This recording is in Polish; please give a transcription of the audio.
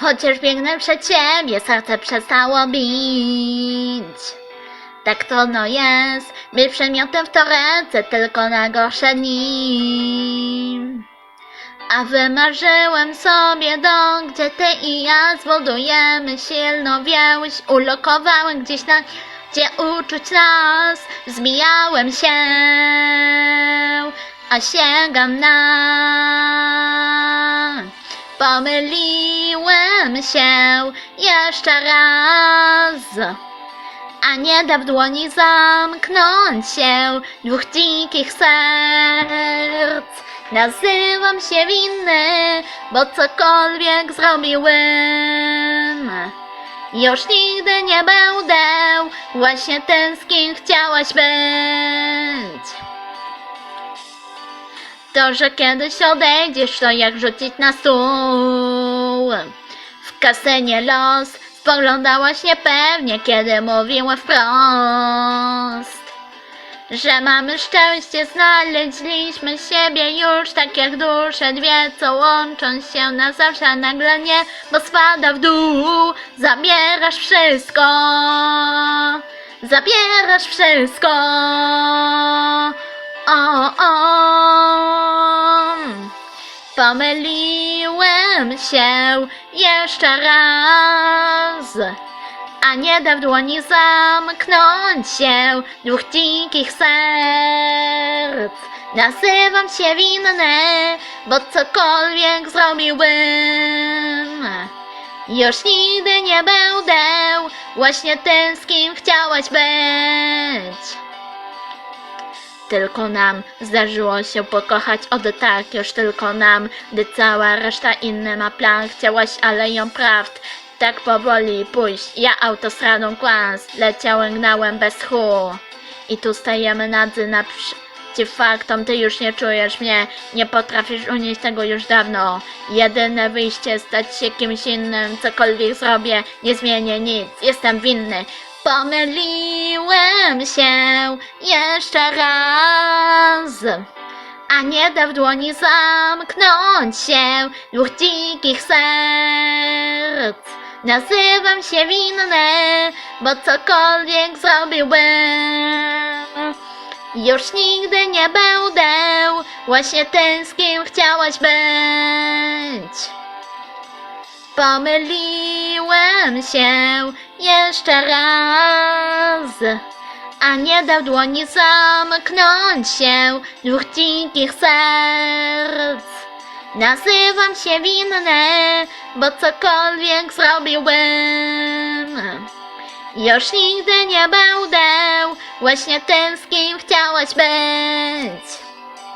Chociaż biegnę przed ciebie, serce przestało bić. Tak trudno jest być przedmiotem w torebce tylko na gorsze dni. A wymarzyłem sobie dom, gdzie ty i ja zbudujemy silną więź. Ulokowałem gdzieś na gdzie uczuć nas. Zbijałem się, a sięgam na. Pomyliłem się jeszcze raz. A nie da w dłoni zamknąć się dwóch dzikich serc. Nazywam się winny, bo cokolwiek zrobiłem. Już nigdy nie będę właśnie tym, z kim chciałaś być. To, że kiedyś odejdziesz, to jak rzucić na stół. W kasynie los spoglądałaś niepewnie, kiedy mówiłem wprost. Że mamy szczęście, znaleźliśmy siebie już tak jak dusze dwie, co łączą się na zawsze, nagle nie, bo spada w dół. Zabierasz wszystko, zabierasz wszystko. O, o. Pomyliłem się jeszcze raz. A nie da w dłoni zamknąć się dwóch dzikich serc. Nazywam się winny, bo cokolwiek zrobiłbym. Już nigdy nie będę właśnie tym, z kim chciałaś być. Tylko nam zdarzyło się pokochać od tak, już tylko nam, gdy cała reszta inny ma plan. Chciałaś aleją prawd, tak powoli pójść. Ja autostradą kłans, leciałem, gnałem bez tchu. I tu stajemy nadzy naprzeciw faktom, ty już nie czujesz mnie, nie potrafisz unieść tego już dawno. Jedyne wyjście, stać się kimś innym, cokolwiek zrobię, nie zmienię nic, jestem winny. Pomyliłem się jeszcze raz. A nie da w dłoni zamknąć się dwóch dzikich serc. Nazywam się winny, bo cokolwiek zrobiłbym. Już nigdy nie będę właśnie tym, z kim chciałaś być. Pomyliłem się jeszcze raz. A nie da w dłoni zamknąć się dwóch dzikich serc. Nazywam się winny, bo cokolwiek zrobiłbym. Już nigdy nie będę właśnie tym, z kim chciałaś być.